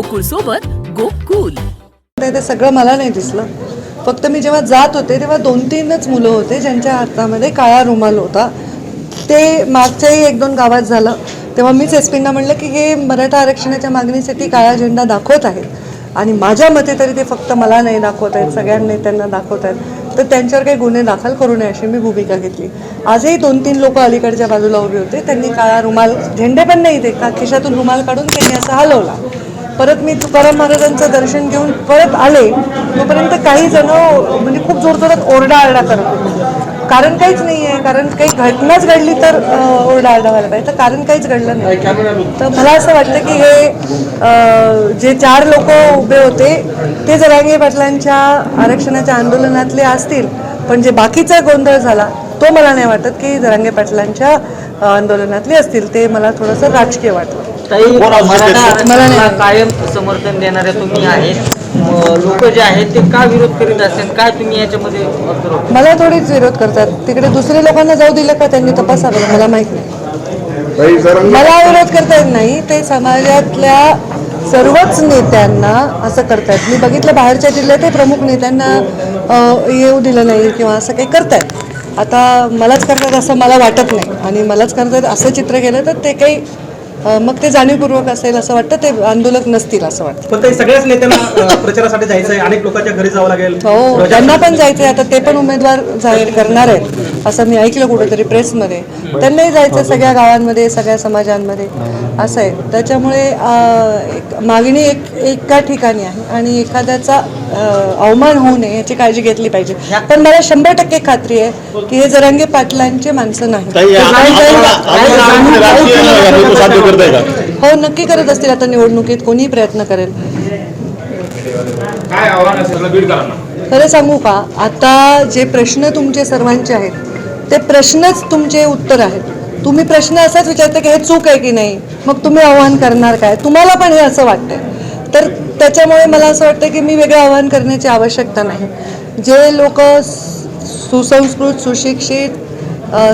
गोकुळ सोबत गोकुल. ते सगळं मला नाही दिसलं. फक्त मी जेव्हा जात होते तेव्हा दोन तीनच मुलं होते ज्यांच्या हातामध्ये काळा रुमाल होता. ते मागच्याही एक दोन गावात झालं. तेव्हा मीच एस पींना म्हणलं की हे मराठा आरक्षणाच्या मागणीसाठी काळा झेंडा दाखवत आहेत. आणि माझ्या मते तरी ते फक्त मला नाही दाखवत आहेत सगळ्या नेत्यांना दाखवत आहेत. तर त्यांच्यावर काही गुन्हे दाखल करू नये अशी मी भूमिका घेतली. आजही दोन तीन लोक अलीकडच्या बाजूला उभे होते. त्यांनी काळा रुमाल झेंडे पण नाही ते का? खिशातून रुमाल काढून त्यांनी असा हलवला. परत मी तुकाराम महाराजांचं दर्शन घेऊन परत आले तोपर्यंत काही जण म्हणजे खूप जोरजोरात ओरडाआरडा करत होते. कारण काहीच नाही आहे कारण काही घटनाच घडली तर ओरडा आरडा व्हायला पाहिजे. तर कारण काहीच घडलं नाही. तर मला असं वाटतं की हे जे चार लोक उभे होते ते जरांगे पाटलांच्या आरक्षणाच्या आंदोलनातले असतील पण जे बाकीचा गोंधळ झाला तो मला नाही वाटत की जरांगे पाटलांच्या आंदोलनातले असतील. ते मला थोडंसं राजकीय वाटलं ताई मराठा. कायम समर्थन देणाऱ्या तुम्ही आहेत. लोक जे आहेत ते का विरोध करीत असेल? काय तुम्ही याच्यामध्ये मला थोडीच विरोध करतात. तिकडे दुसरे लोकांना जाऊ दिलं का त्यांनी तपासावं? मला माहीत नाही. मला विरोध करता येत नाही. ते समाजातल्या सर्वच नेत्यांना असं करतायत. मी बघितलं बाहेरच्या जिल्ह्यात प्रमुख नेत्यांना येऊ दिलं नाही किंवा असं काही करतायत. आता मलाच करतात असं मला वाटत नाही. आणि मलाच करतात असं चित्र केलं तर ते काही मग ते जाणीवपूर्वक असेल असं वाटतं ते आंदोलक नसतील असं वाटतं पण ते सगळ्याच नेत्यांना प्रचारासाठी जायचं आहे अनेक लोकांच्या घरी जावं लागेल हो त्यांना पण जायचंय आता ते पण उमेदवार जाहीर करणार आहेत असं मी ऐकलं कुठेतरी प्रेसमध्ये त्यांनाही जायचं सगळ्या गावांमध्ये सगळ्या समाजांमध्ये असं आहे त्याच्यामुळे एक मागणी एक एका ठिकाणी आहे आणि एखाद्याचा अवमान होऊ नये याची काळजी घेतली पाहिजे पण मला शंभर टक्के खात्री आहे की हे जरांगे पाटलांचे माणसं नाही करताय का? हो नक्की करत असतील आता निवडणुकीत कोणीही प्रयत्न करेल. काय आव्हान असेल सगळं बीडकरांना खरं सांगू का आता जे प्रश्न तुमचे सर्वांचे आहेत ते प्रश्नच तुमचे उत्तर आहेत. तुम्ही प्रश्न असाच विचारता की हे चूक आहे की नाही? मग तुम्ही आव्हान करणार काय? तुम्हाला पण हे असं वाटतंय. तर त्याच्यामुळे मला असं वाटतं की मी वेगळं आव्हान करण्याची आवश्यकता नाही. जे लोक सुसंस्कृत सुशिक्षित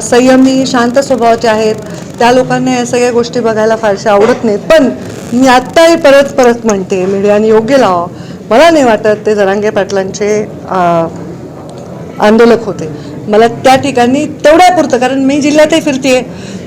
संयमी शांत स्वभावाचे आहेत त्या लोकांना या सगळ्या गोष्टी बघायला फारशा आवडत नाहीत. पण मी आत्ताही परत परत म्हणते मीडियाने योग्य लावा. मला नाही वाटत ते जरांगे पाटलांचे आंदोलक होते. मला त्या ठिकाणी तेवढ्यापुरतं कारण मी जिल्ह्यातही फिरते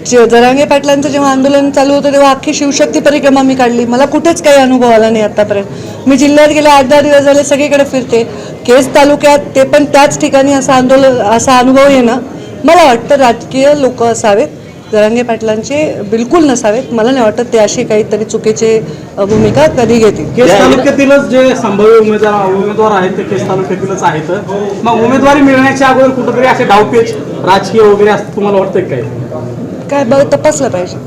जरांगे पाटलांचं जेव्हा आंदोलन चालू होतं तेव्हा अख्खी शिवशक्ती परिक्रमा मी काढली. मला कुठेच काही अनुभव आला नाही आतापर्यंत. मी जिल्ह्यात गेले आठ दहा दिवस झाले सगळीकडे फिरते. केस तालुक्यात ते पण त्याच ठिकाणी असा आंदोलन असा अनुभव येणं मला वाटतं राजकीय लोक असावेत. जरांगे पाटलांचे बिलकुल नसावेत. मला नाही वाटत ते अशी काहीतरी चुकीची भूमिका कधी घेतील. केस तालुक्यातीलच जे संभाव्य उमेदवार उमेदवार आहेत ते केस तालुक्यातीलच आहेत. मग उमेदवारी मिळण्याच्या अगोदर कुठंतरी असे डावपेच राजकीय वगैरे असं तुम्हाला वाटतंय काय काय बघ तपासलं पाहिजे.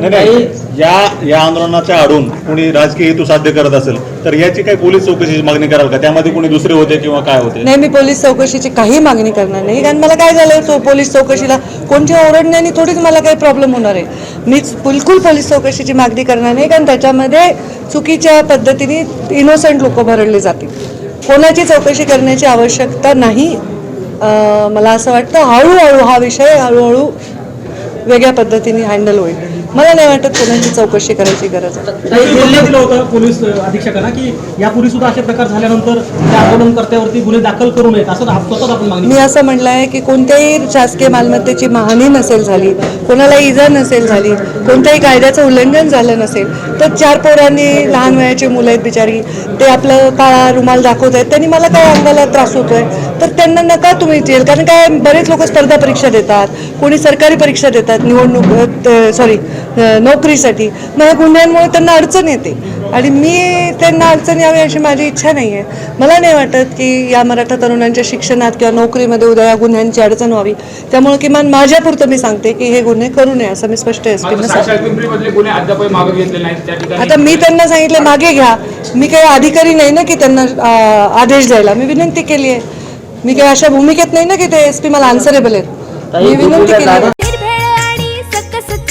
नाही या या आंदोलनाच्या आडून कोणी राजकीय हेतू साध्य करत असेल तर याची काही पोलीस चौकशीची मागणी कराल का? त्यामध्ये कोणी दुसरे होते किंवा काय होते? नाही मी पोलीस चौकशीची काही मागणी करणार नाही. कारण मला काय झालंय तो पोलीस चौकशीला कोणत्या ओरडण्याने थोडीच मला काही प्रॉब्लेम होणार आहे. मीच बिलकुल पोलीस चौकशीची मागणी करणार नाही कारण त्याच्यामध्ये चुकीच्या पद्धतीने इनोसंट लोक भरडले जातील. कोणाची चौकशी करण्याची आवश्यकता नाही. मला असं वाटतं हळूहळू हा विषय हळूहळू वेगळ्या पद्धतीने हँडल होईल. मला नाही वाटत कोणाची चौकशी करायची गरज दिलं होतं पोलीस अधीक्षकांना की यापूर्वी सुद्धा असे प्रकार झाल्यानंतर त्या आंदोलनकर्त्यावरती गुन्हे दाखल करू नयेत. असं आपण मी असं म्हटलं आहे की कोणत्याही शासकीय मालमत्तेची हानी नसेल झाली कोणाला इजा नसेल झाली कोणत्याही कायद्याचं उल्लंघन झालं नसेल तर चार पोरांनी लहान वयाची मुलं आहेत बिचारी ते आपलं काळा रुमाल दाखवत आहेत त्यांनी मला काय अंगाला त्रास होतोय? तर त्यांना नका तुम्ही जेल कारण काय बरेच लोक स्पर्धा परीक्षा देतात कोणी सरकारी परीक्षा देतात निवडणूक सॉरी नोकरीसाठी. मग या गुन्ह्यांमुळे त्यांना अडचण येते. आणि मी त्यांना अडचण यावी अशी माझी इच्छा नाही आहे मला नाही वाटत की या मराठा तरुणांच्या शिक्षणात किंवा नोकरीमध्ये उद्या या गुन्ह्यांची अडचण व्हावी. त्यामुळे किमान माझ्यापुरतं मी सांगते की हे गुन्हे करू नये असं मी स्पष्ट आता मी त्यांना सांगितलं मागे घ्या. मी काही अधिकारी नाही ना की त्यांना आदेश द्यायला. मी विनंती केली आहे. मी काही अशा भूमिकेत नाही ना की ते एस पी मला आन्सरेबल आहेत. मी विनंती केली